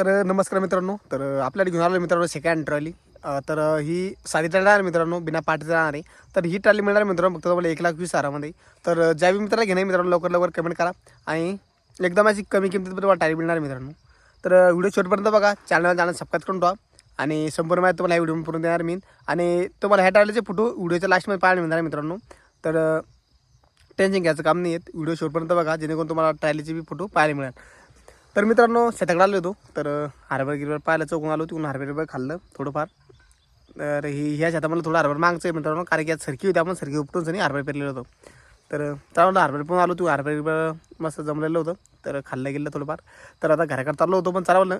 तर नमस्कार मित्रांनो. तर आपल्याला घेऊन आलो मित्रांनो सेकंड ट्रॉली तर ही साधी ट्रॉली आहे मित्रांनो बिना पाठीचा राहणार आहे तर ही ट्रॉली मिळणार मित्रांनो फक्त तुम्हाला एक लाख वीस हजारामध्ये. तर ज्या बी मित्राला घेणार मित्रांनो लवकर लवकर कमेंट करा. आणि एकदम अशी कमी किमतीत तुम्हाला टाळी मिळणार मित्रांनो. तर व्हिडिओ शेवटपर्यंत बघा. चॅनल चॅनल सबस्क्राईब करून ठेवा. आणि संपूर्ण माहिती तुम्हाला या व्हिडिओ पूर्ण देणार मी. आणि तुम्हाला ह्या ट्रॉलीचे फोटो व्हिडिओच्या लास्टमध्ये पाहायला मिळणार मित्रांनो. तर टेन्शन घ्यायचं काम नाही आहे व्हिडिओ शेवटपर्यंत बघा. जेणेकरून तुम्हाला ट्रायलीचे बी फोटो पाहायला मिळणार तर मित्रांनो शेताकडे आलो होतो. तर हरभर गिरभर पाहायला चौकून आलो तिकडून हरभर गिरभर खाल्लं थोडंफार. तर ही ह्या शेतामध्ये थोडं हरभर मागचं आहे मित्रांनो कारण की आज सरकी होती. आपण सरकी उपटून सनी हरभर पेरलेलं होतं. तर चालवलं हरभर पण आलो तू हरभर गिरभर मस्त जमलेलं होतं. तर खाल्लं गेलं थोडंफार. तर आता घराकडे चाललो होतो पण चालवलं.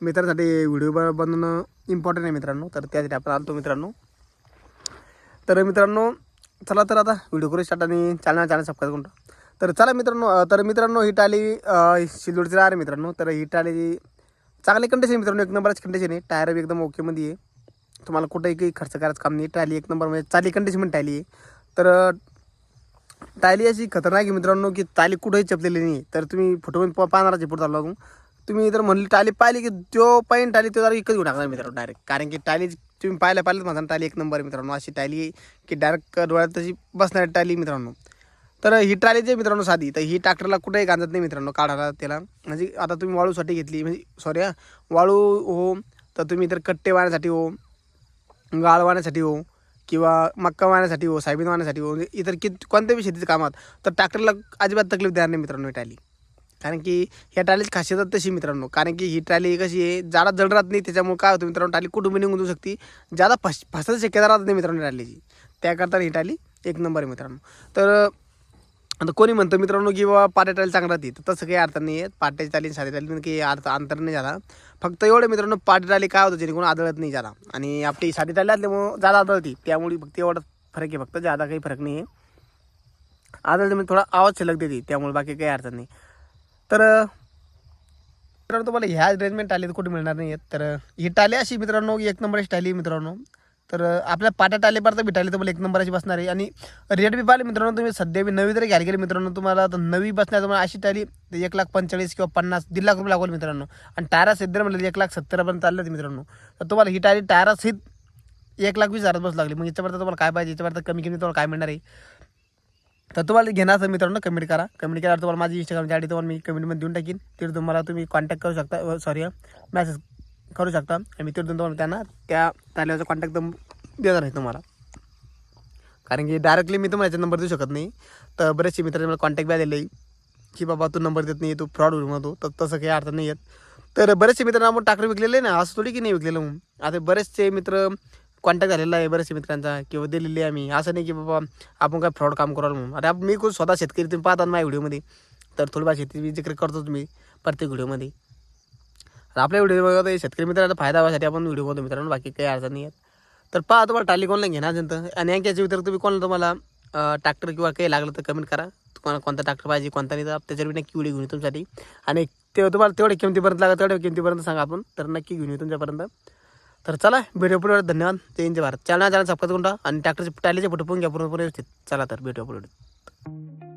मित्रांसाठी व्हिडिओ बनवणं इम्पॉर्टंट आहे मित्रांनो. तर त्यासाठी आपण आलो मित्रांनो. तर मित्रांनो चला तर आता व्हिडिओ करू स्टार्ट आणि चॅनल चॅनल सबस्क्राईब करून तर चला मित्रांनो तर मित्रांनो ही टाली अं, शिल्लोडची मित्रांनो. तर ही टाली चांगली कंडिशन मित्रांनो एक नंबरच कंडिशन आहे. टायर एकदम ओकेमध्ये आहे. तुम्हाला कुठेही काही खर्च करायचं काम नाही. टायली एक नंबर म्हणजे चाली कंडिशन टायली आहे. तर टायली अशी खतरनाक आहे मित्रांनो की टायली कुठेही चपलेली नाही तर तुम्ही फोटोमध्ये पाहणाराची पुढे चालू लागून तुम्ही जर म्हणली टाली पाहिली की जो पाहिजे टाली तो जरा इकडे घेऊन टाकणार मित्रांनो डायरेक्ट कारण की टायली तुम्ही पाहायला पाहिलं माझा टाली एक नंबर मित्रांनो. अशी टायली आहे की डायरेक्ट डोळ्यात तशी बसणारी टायली मित्रांनो. तर ही ट्राली जे मित्रांनो साधी तर ही ट्रॅक्टरला कुठेही गांजत नाही मित्रांनो काढायला त्याला. म्हणजे आता तुम्ही वाळूसाठी घेतली म्हणजे सॉरी हा वाळू हो तर तुम्ही तर कट्टे वाहण्यासाठी हो गाळ वाहण्यासाठी हो किंवा मक्का वाहण्यासाठी हो सायबीन वाहण्यासाठी हो म्हणजे इतर कित कोणत्या बी शेतीच्या कामात तर ट्रॅक्टरला अजिबात तकलीफ देणार नाही मित्रांनो ही ट्रॅली. कारण की ह्या ट्रॅलीची खासियत तशी मित्रांनो कारण की ही ट्रॅली कशी आहे जाडा जड राहत नाही त्याच्यामुळे काय होतं मित्रांनो टाली कुठून निघून जाऊ शकते जादा फस फसायची शक्यता राहत नाही मित्रांनो ट्रॅलीची. त्याकरता ही ट्रॅली एक नंबर आहे मित्रांनो. तर आता कोणी म्हणतं मित्रांनो की बाबा पाट्या चांगला राहते. तर तसं काही अर्थ नाही आहे पाट्याची टाली साधी टाली काही अर्थ अंतर नाही झाला. फक्त एवढं मित्रांनो पाट्या काय होतं जेणेकरून आदळत नाही झाला. आणि आपली साधी टाली असल्यामुळं जादा आदळती. त्यामुळे फक्त एवढं फरक आहे फक्त. जादा काही फरक नाही आहे आदळते म्हणजे थोडा आवाज शिल्लक देते. त्यामुळे बाकी काही अर्थ नाही. तर मित्रांनो तुम्हाला ह्या रेंजमेंट टाली कुठे मिळणार नाही आहेत तर ही टाली अशी मित्रांनो एक नंबरची टाली मित्रांनो. तर आपल्या पाट्या टालीपर्यंत बी तर तुम्हाला एक नंबराची बसणार आहे आणि रेट बी पाहिले मित्रांनो तुम्ही सध्या बी नवी जरी घ्यायला गेले मित्रांनो तुम्हाला तर नवी बसण्याचं तुम्हाला अशी टाली एक लाख पंचेचाळीस किंवा पन्नास दीड लाख रुपये लागेल मित्रांनो. आणि टायरा सध्या म्हणलं एक लाख सत्तरपर्यंत चाललं मित्रांनो. तर तुम्हाला ही टायरी टायरा सहित एक लाख वीस हजार बस लागली. मग याच्यापर्यंत तुम्हाला काय पाहिजे? याच्यापर्यंत कमी किमती तुम्हाला काय मिळणार आहे? तर तुम्हाला घेणार असेल मित्रांनो कमेंट करा. कमेंट केल्यावर तुम्हाला माझी इंस्टाग्रामची आयडी तुम्हाला मी कमेंटमध्ये देऊन टाकीन. तिथे तुम्हाला तुम्ही कॉन्टॅक्ट करू शकता. सॉरी मॅसेज करू शकता. आणि मी तिथून तुम्हाला त्यांना त्या ताल्याचा कॉन्टॅक्ट देणार आहे तुम्हाला. कारण की डायरेक्टली मी तुम्हाला याचा नंबर देऊ शकत नाही. तर बरेचसे मित्रांनी मला कॉन्टॅक्ट द्या दिले की बाबा तू नंबर देत नाही तू फ्रॉड होऊ म्हणतो तर तसं काही अर्थ नाही आहेत तर बरेचसे मित्रांना आपण टाकर विकलेले आहे ना असं थोडी की नाही विकलेलं म्हणून. आता बरेचसे मित्र कॉन्टॅक्ट झालेला आहे बरेचसे मित्रांचा किंवा दिलेले आहे आम्ही. असं नाही की बाबा आपण काय फ्रॉड काम कराल म्हणून. आता मी खूप स्वतः शेतकरी तुम्ही पाहता माझ्या व्हिडिओमध्ये तर थोडीफार शेती जिक्र करतो तुम्ही प्रत्येक व्हिडिओमध्ये तर आपल्या व्हिडिओ बघा शेतकरी मित्रांना फायदा व्हायसाठी आपण व्हिडिओ बनवतो मित्रांनो बाकी काही अडचण नाही आहेत तर पहा तुम्हाला टाली कोणाला घेणार असेल तर? आणि यांच्या व्यतिरिक्त तुम्ही कोणाला तुम्हाला ट्रॅक्टर किंवा काही लागलं तर कमेंट करा. तुम्हाला कोणता ट्रॅक्टर पाहिजे कोणता नाही तर त्याच्यावर नक्की व्हिडिओ घेऊन येऊ तुमच्यासाठी. आणि ते तुम्हाला तेवढ्या किमतीपर्यंत लागत तेवढ्या किमतीपर्यंत सांगा आपण. तर नक्की घेऊन येऊ तुमच्यापर्यंत. तर चला व्हिडिओ पुढे धन्यवाद. जय Hind Bharat. Channel channel subscribe करून आणि ट्रॅक्टरचे टालीचे फोटो पण घ्या पूर्ण व्यवस्थित. चला तर भेटूया पुढे